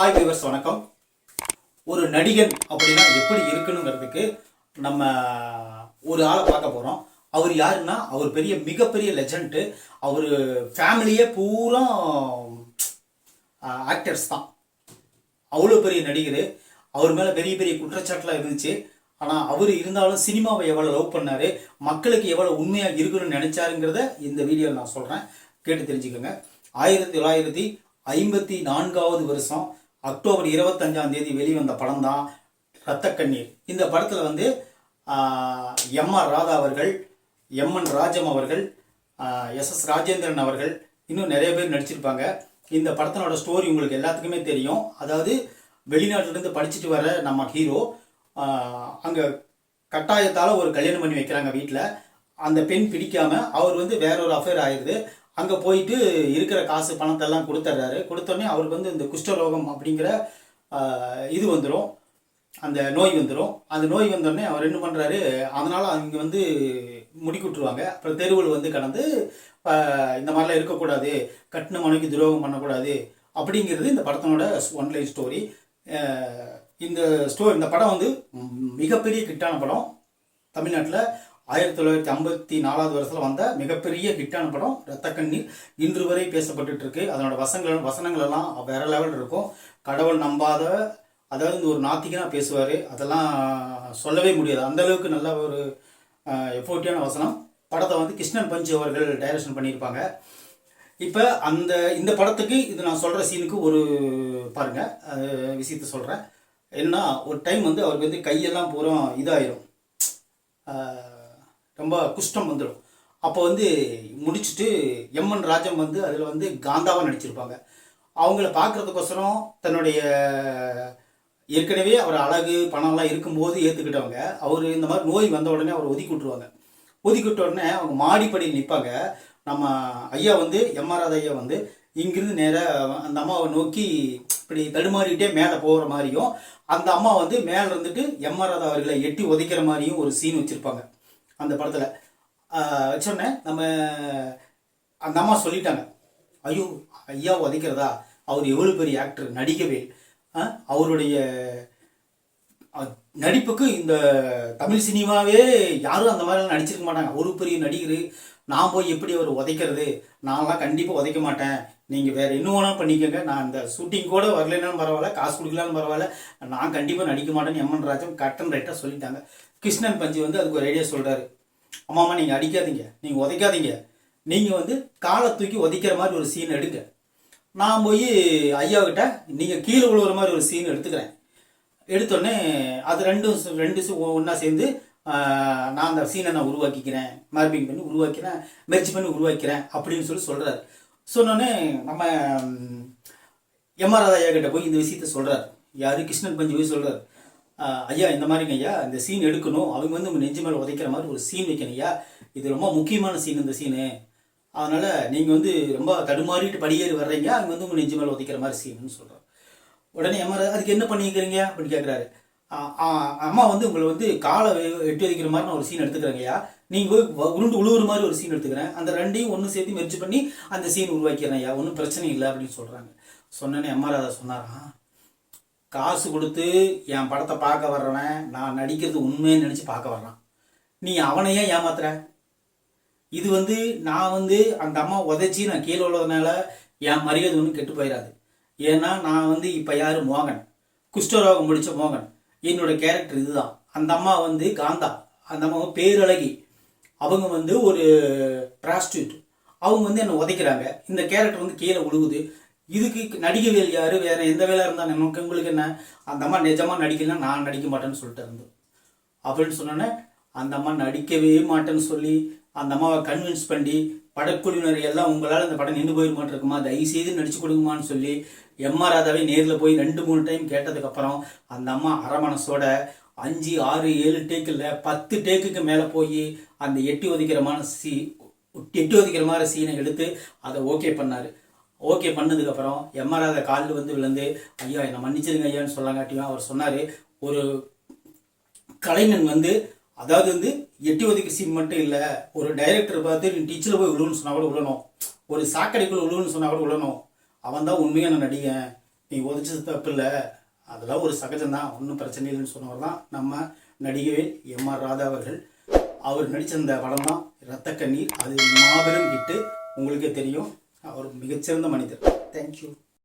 Hi viewers வணக்கம். ஒரு நடிகன் அப்படின்னா எப்படி இருக்கணுங்கிறதுக்கு நம்ம ஒரு ஆளை பார்க்க போகிறோம் அவர் யாருன்னா அவர் பெரிய மிகப்பெரிய லெஜண்ட்டு அவர் ஃபேமிலியே பூரா ஆக்டர்ஸ் தான். அவ்வளோ பெரிய நடிகர். அவர் மேலே பெரிய பெரிய குற்றச்சாட்டுலாம் இருந்துச்சு. ஆனால் அவர் இருந்தாலும் சினிமாவை எவ்வளோ லவ் பண்ணார் மக்களுக்கு எவ்வளோ உண்மையாக இருக்கணும்னு நினச்சாருங்கிறத இந்த வீடியோவில் நான் சொல்கிறேன் கேட்டு தெரிஞ்சுக்கோங்க. ஆயிரத்தி தொள்ளாயிரத்தி ஐம்பத்தி நான்காவது வருஷம் அக்டோபர் இருபத்தஞ்சாம் தேதி வெளிவந்த படம் தான் ரத்தக்கண்ணீர் இந்த படத்தில் வந்து எம் ஆர் ராதா அவர்கள் எம் என் ராஜம் அவர்கள் எஸ் எஸ் ராஜேந்திரன் அவர்கள் இன்னும் நிறைய பேர் நடிச்சிருப்பாங்க. இந்த படத்தினோட ஸ்டோரி உங்களுக்கு எல்லாத்துக்குமே தெரியும். அதாவது வெளிநாட்டிலேருந்து படிச்சுட்டு வர நம்ம ஹீரோ அங்கே கட்டாயத்தால் ஒரு கல்யாணம் பண்ணி வைக்கிறாங்க வீட்டில் அந்த பெண் பிடிக்காமல் அவர் வந்து வேற ஒரு அஃபேர் ஆயிடுது அங்கே போயிட்டு இருக்கிற காசு பணத்தெல்லாம் கொடுத்துட்றாரு கொடுத்தோடனே அவருக்கு வந்து இந்த குஷ்டரோகம் அப்படிங்கிற இது வந்துடும் அந்த நோய் வந்துடும் அந்த நோய் வந்தோடனே அவர் என்ன பண்ணுறாரு அதனால் அவங்க வந்து முடிக்கிட்டுருவாங்க. அப்புறம் தெருவில் வந்து கடந்து இந்த மாதிரிலாம் இருக்கக்கூடாது. கட்டின மனைக்கு துரோகம் பண்ணக்கூடாது. அப்படிங்கிறது இந்த படத்தினோட ஒன்லைன் ஸ்டோரி. இந்த ஸ்டோரி இந்த படம் வந்து மிகப்பெரிய கிட்டான படம் தமிழ்நாட்டில். ஆயிரத்தி தொள்ளாயிரத்தி ஐம்பத்தி நாலாவது வருஷத்தில் வந்த மிகப்பெரிய ஹிட்டான படம் ரத்தக்கண்ணீர் இன்று வரை பேசப்பட்டு இருக்கு. அதனோட வசங்கள் வசனங்கள் எல்லாம் வேற லெவல் இருக்கும். கடவுள் நம்பாத அதாவது இந்த ஒரு நாத்திகனா பேசுவார். அதெல்லாம் சொல்லவே முடியாது. அந்த அளவுக்கு நல்ல ஒரு எஃபோர்ட்டியான வசனம். படத்தை வந்து கிருஷ்ணன் பஞ்சு அவர்கள் டைரக்ஷன் பண்ணியிருப்பாங்க. இப்போ அந்த இந்த படத்துக்கு இது நான் சொல்கிற சீனுக்கு ஒரு பாருங்கள் அது விஷயத்த சொல்கிறேன் என்ன ஒரு டைம் வந்து அவருக்கு வந்து கையெல்லாம் பூரா இதாயிரும். ரொம்ப குஷ்டம் வந்துடும் அப்போ வந்து முடிச்சுட்டு எம்என் ராஜம் வந்து அதில் வந்து காந்தாவாக நடிச்சிருப்பாங்க. அவங்கள பார்க்குறதுக்கோசரம் தன்னுடைய ஏற்கனவே அவர் அழகு பணம்லாம் இருக்கும்போது ஏற்றுக்கிட்டவங்க அவர் இந்த மாதிரி நோய் வந்த உடனே அவர் ஒதுக்கி விட்டுருவாங்க. ஒதுக்கி விட்ட உடனே அவங்க மாடிப்படியில் நிற்பாங்க நம்ம ஐயா வந்து எம்ஆர்ஆர் ஐயா வந்து இங்கிருந்து நேராக அந்த அம்மாவை நோக்கி இப்படி தடுமாறிக்கிட்டே மேலே போகிற மாதிரியும் அந்த அம்மா வந்து மேலே இருந்துட்டு எம்ஆர்ஆர் அவர்களை எட்டி உதைக்கிற மாதிரியும் ஒரு சீன் வச்சுருப்பாங்க. அந்த படத்தில். வச்சோடனே நம்ம அந்த அம்மா சொல்லிட்டாங்க. ஐயோ ஐயா உதைக்கிறதா அவர் எவ்வளோ பெரிய ஆக்டர் நடிக்கவே அவருடைய நடிப்புக்கு இந்த தமிழ் சினிமாவே யாரும் அந்த மாதிரிலாம் நடிச்சிருக்க மாட்டாங்க. ஒரு பெரிய நடிகர் நான் போய் எப்படி அவர் உதைக்கிறது? நான்லாம் கண்டிப்பாக உதைக்க மாட்டேன். நீங்கள் வேறு என்ன வேணாலும் பண்ணிக்கோங்க. நான் இந்த ஷூட்டிங் கூட வரலைனாலும் பரவாயில்ல காசு கொடுக்கலான்னு பரவாயில்ல. நான் கண்டிப்பாக நடிக்க மாட்டேன்னு எம்என் ராஜன் கட்டன் ரைட்டாக சொல்லிட்டாங்க. கிருஷ்ணன் பஞ்சு வந்து அதுக்கு ஒரு ஐடியா சொல்கிறாரு அம்மாம்மா நீங்கள் அடிக்காதீங்க. நீங்கள் உதைக்காதீங்க. நீங்கள் வந்து காலை தூக்கி உதைக்கிற மாதிரி ஒரு சீன் எடுங்க. நான் போய் ஐயா நீங்கள் கீழே விழுவுற மாதிரி ஒரு சீன் எடுத்துக்கிறேன். எடுத்தோடனே அது ரெண்டும் ரெண்டு ஒன்றா சேர்ந்து நான் அந்த சீனை நான் உருவாக்கிக்கிறேன். மார்பிங் பண்ணி உருவாக்கிறேன். மெர்ஜ் பண்ணி உருவாக்கிறேன் அப்படின்னு சொல்லி சொல்கிறாரு சொன்னோடனே நம்ம எம்ஆர் ஐயா கிட்ட போய் இந்த விஷயத்த சொல்கிறார் யார்? கிருஷ்ணன் பஞ்சு போய் சொல்கிறார் ஐயா இந்த மாதிரிங்க ஐயா இந்த சீன் எடுக்கணும். அவங்க வந்து உங்கள் நெஞ்சு மேலே உதைக்கிற மாதிரி ஒரு சீன் வைக்கணும் ஐயா. இது ரொம்ப முக்கியமான சீன் இந்த சீனு அதனால் நீங்கள் வந்து ரொம்ப தடுமாறிட்டு படியேறி வர்றீங்க. அவங்க வந்து உங்கள் நெஞ்சு மேலே உதைக்கிற மாதிரி சீனுன்னு சொல்கிறார் உடனே எம்ஆர் அதுக்கு என்ன பண்ணிக்கிறீங்க அப்படின்னு கேட்குறாரு அம்மா வந்து உங்களை வந்து காலை வெ- எட்டி வைக்கிற மாதிரி நான் ஒரு சீன் எடுத்துக்கிறேங்கய்யா நீங்கள் போய் உருண்டு உழுவுற மாதிரி ஒரு சீன் எடுத்துக்கிறேன். அந்த ரெண்டையும் ஒன்று சேர்த்து மெர்ஜ் பண்ணி அந்த சீன் உருவாக்கிறேன் ஐயா. ஒன்றும் பிரச்சனை இல்லை அப்படின்னு சொல்கிறாங்க சொன்னோன்னே எம்ஆர் அதை சொன்னாராம் காசு கொடுத்து என் படத்தை பார்க்க வர்றவன் நான் நடிக்கிறது உண்மைன்னு நினச்சி பார்க்க வர்றான். நீ அவனையே ஏமாத்துற? இது வந்து நான் வந்து அந்த அம்மா உதச்சி நான் கீழே உள்ளதுனால என் மரியாதை ஒன்றும் கெட்டு போயிடாது ஏன்னா நான் வந்து இப்போ யார்? மோகன். குஷ்டரோகம் முடித்த மோகன். என்னோட கேரக்டர் இதுதான். அந்த அம்மா வந்து காந்தா. அந்த அம்மா பேரழகி. அவங்க வந்து ஒரு ப்ராஸ்டியூட் அவங்க வந்து என்னை உதைக்கிறாங்க. இந்த கேரக்டர் வந்து கீழே விழுகுது இதுக்கு நடிகவேல் யார்? வேறு எந்த வேலை இருந்தால் நமக்கு உங்களுக்கு என்ன? அந்த அம்மா நிஜமாக நடிக்கலாம் நான் நடிக்க மாட்டேன்னு சொல்லிட்டு இருந்தோம் அப்படின்னு சொன்னோன்னே அந்த அம்மா நடிக்கவே மாட்டேன்னு சொல்லி அந்த அம்மாவை கன்வின்ஸ் பண்ணி படக்குழுவினர் எல்லாம் உங்களால் அந்த படம் நின்று போயிருமாட்டிருக்குமா தயவு செய்து நடிச்சு கொடுங்கம்மான்னு சொல்லி எம்ஆர் ராதாவை நேரில் போய் ரெண்டு மூணு டைம் கேட்டதுக்கப்புறம் அந்த அம்மா அரமனசோட அஞ்சு ஆறு ஏழு டேக்கில் பத்து டேக்குக்கு மேலே போய் அந்த எட்டி ஒதுக்கிறமான சீ எட்டி ஒதிக்கிற மாதிரி சீனை எடுத்து அதை ஓகே பண்ணார். ஓகே பண்ணதுக்கப்புறம் எம்ஆர் ராதா காலில் வந்து விழுந்து ஐயா என்னை மன்னிச்சிருங்க ஐயான்னு சொல்லங்காட்டியும் அவர் சொன்னார். ஒரு கலைஞன் வந்து அதாவது வந்து எட்டி ஒதுக்கி சீன் மட்டும் இல்லை ஒரு டைரக்டர் பார்த்து நீ டீச்சரில் போய் விழுன்னு சொன்னா கூட விழணும். ஒரு சாக்கடைக்குள்ள விழுன்னு சொன்னால் கூட விழணும். அவன் தான் உண்மையான நடிகன். நீ உதச்சது தப்பு இல்லை. அதெல்லாம் ஒரு சகஜம்தான் ஒன்றும் பிரச்சனை இல்லைன்னு சொன்னவர் தான் நம்ம நடிகவே எம் ஆர் ராதா அவர்கள். அவர் நடித்த படம் தான் ரத்த கண்ணீர். அது மாபெரும் கிட்டு உங்களுக்கே தெரியும். அவர் மிகச்சிறந்த மனிதர். தேங்க்யூ